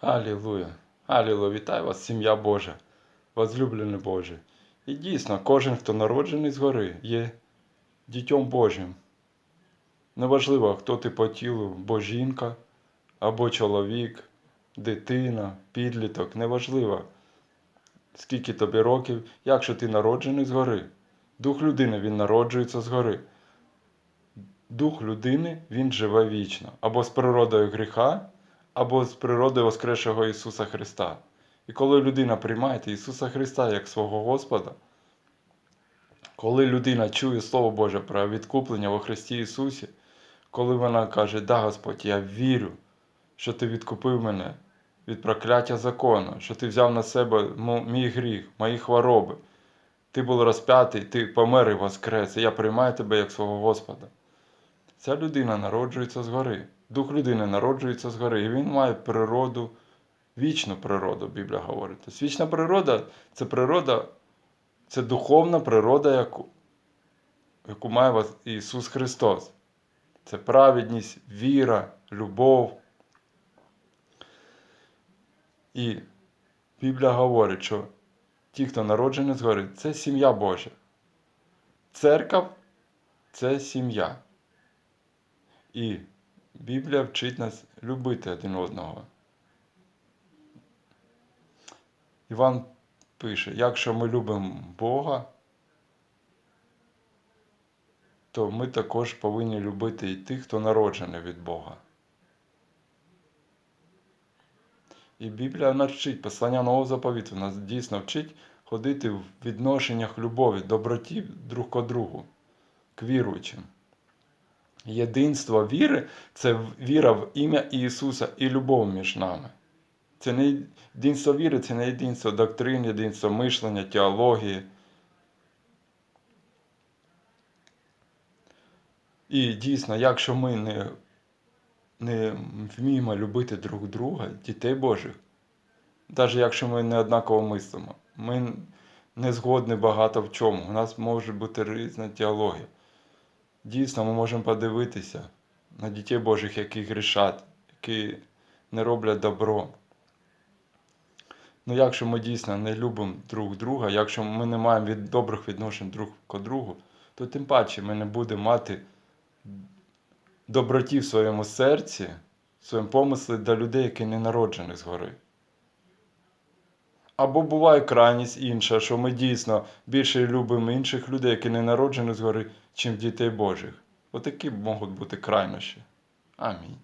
Алілуя! Алілуя! Вітаю вас, сім'я Божа, возлюблений Боже. І дійсно, кожен, хто народжений згори, є дітьом Божим. Неважливо, хто ти по тілу, бо жінка, або чоловік, дитина, підліток, неважливо, скільки тобі років, якщо ти народжений згори. Дух людини він народжується згори. Дух людини він живе вічно, або з природою гріха, або з природою Воскресшого Ісуса Христа. І коли людина приймає Ісуса Христа як свого Господа, коли людина чує Слово Боже про відкуплення во Христі Ісусі, коли вона каже, да, Господь, я вірю, що Ти відкупив мене від прокляття закону, що Ти взяв на себе мій гріх, мої хвороби, Ти був розп'ятий, Ти помер і воскрес, і я приймаю тебе як свого Господа. Ця людина народжується згори. Дух людини народжується згори, і він має природу, вічну природу, Біблія говорить. Тобто Вічна природа це природа, це духовна природа, яку, яку має Ісус Христос. Це праведність, віра, любов. І Біблія говорить, що ті, хто народжені згори, це сім'я Божа. Церква це сім'я. І Біблія вчить нас любити один одного. Іван пише: якщо ми любимо Бога, то ми також повинні любити і тих, хто народжений від Бога. І Біблія нас вчить, послання нового заповіту нас дійсно вчить ходити в відношеннях любові, доброті друг до другу, к віруючим. Єдинство віри це віра в ім'я Ісуса і любов між нами. Це не єдинство віри, це не єдинство доктрин, єдинство мишлення, теології. І дійсно, якщо ми не, не вміємо любити друг друга, дітей Божих, навіть якщо ми не однаково мислимо, ми не згодні багато в чому. У нас може бути різна теологія. Дійсно, ми можемо подивитися на дітей Божих, які грішать, які не роблять добро. Ну, якщо ми дійсно не любимо друг друга, якщо ми не маємо від добрих відношень друг до другу, то тим паче ми не будемо мати доброті в своєму серці, в своєму помислі до людей, які не народжені згори. Або буває крайність інша, що ми дійсно більше любимо інших людей, які не народжені згори, чим дітей Божих. Отакі можуть бути крайнощі. Амінь.